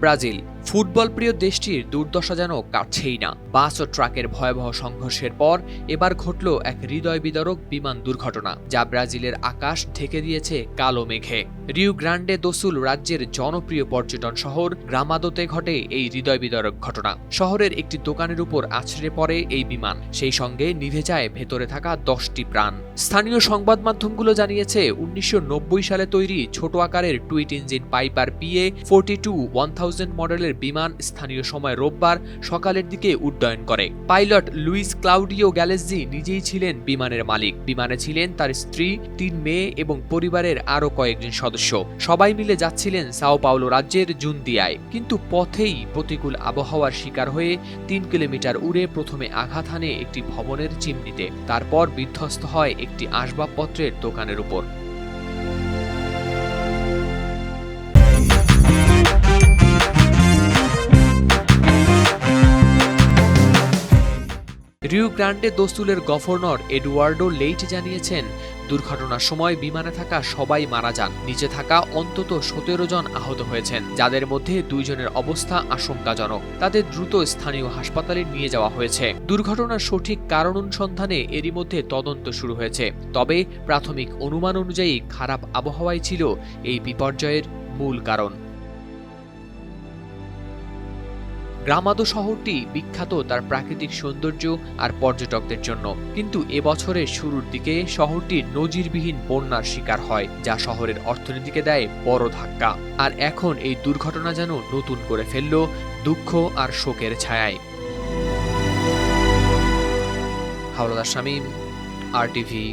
Brazil football প্রিয় দেশটির দুর্দশা যেন কাটছেই না। বাস ও ট্রাকের ভয়াবহ সংঘর্ষের পর এবার ঘটল এক হৃদয় বিদারক বিমান দুর্ঘটনা, যা ব্রাজিলের আকাশ ঢেকে দিয়েছে কালো মেঘে। রিউ গ্রান্ডে দোসুল রাজ্যের জনপ্রিয় পর্যটন শহর গ্রামাদোতে ঘটে এই হৃদয় বিদারক ঘটনা। শহরের একটি দোকানের উপর আছড়ে পড়ে এই বিমান, সেই সঙ্গে নিভে যায় ভেতরে থাকা দশটি প্রাণ। স্থানীয় সংবাদ মাধ্যমগুলো জানিয়েছে, উনিশশো নব্বই সালে তৈরি ছোট আকারের twin engine Piper PA forty two, one thousand মডেলের বিমান স্থানীয় সময় রোববার সকালের দিকে উড্ডয়ন করে। পাইলট লুইস ক্লাউডিও গ্যালেজি নিজেই ছিলেন বিমানের মালিক। বিমানে ছিলেন তার স্ত্রী, তিন মেয়ে এবং পরিবারের আরও কয়েকজন সদস্য। সবাই মিলে যাচ্ছিলেন সাও পাওলো রাজ্যের জুনদিয়ায়। কিন্তু পথেই প্রতিকূল আবহাওয়ার শিকার হয়ে তিন কিলোমিটার উড়ে প্রথমে আঘাত হানে একটি ভবনের চিমনিতে। তারপর বিধ্বস্ত হয় একটি আসবাবপত্রের দোকানের উপর। রিউ গ্রান্ডে দোস্তুলের গভর্নর এডুয়ার্ডো লেইট জানিয়েছেন, দুর্ঘটনার সময় বিমানে থাকা সবাই মারা যান। নিচে থাকা অন্তত সতেরো জন আহত হয়েছেন, যাদের মধ্যে দুইজনের অবস্থা আশঙ্কাজনক। তাদের দ্রুত স্থানীয় হাসপাতালে নিয়ে যাওয়া হয়েছে। দুর্ঘটনার সঠিক কারণ অনুসন্ধানে এরই মধ্যে তদন্ত শুরু হয়েছে। তবে প্রাথমিক অনুমান অনুযায়ী খারাপ আবহাওয়াই ছিল এই বিপর্যয়ের মূল কারণ। গ্রামাদো শহরটি বিখ্যাত তার প্রাকৃতিক সৌন্দর্য আর পর্যটকদের জন্য। কিন্তু এবছরের শুরুর দিকে শহরটি নজিরবিহীন বন্যার শিকার হয়, যা শহরের অর্থনীতিকে দেয় বড় ধাক্কা। আর এখন এই দুর্ঘটনা যেন নতুন করে ফেলল দুঃখ আর শোকের ছায়ায়। হাওলাদার শামীম, আর টিভি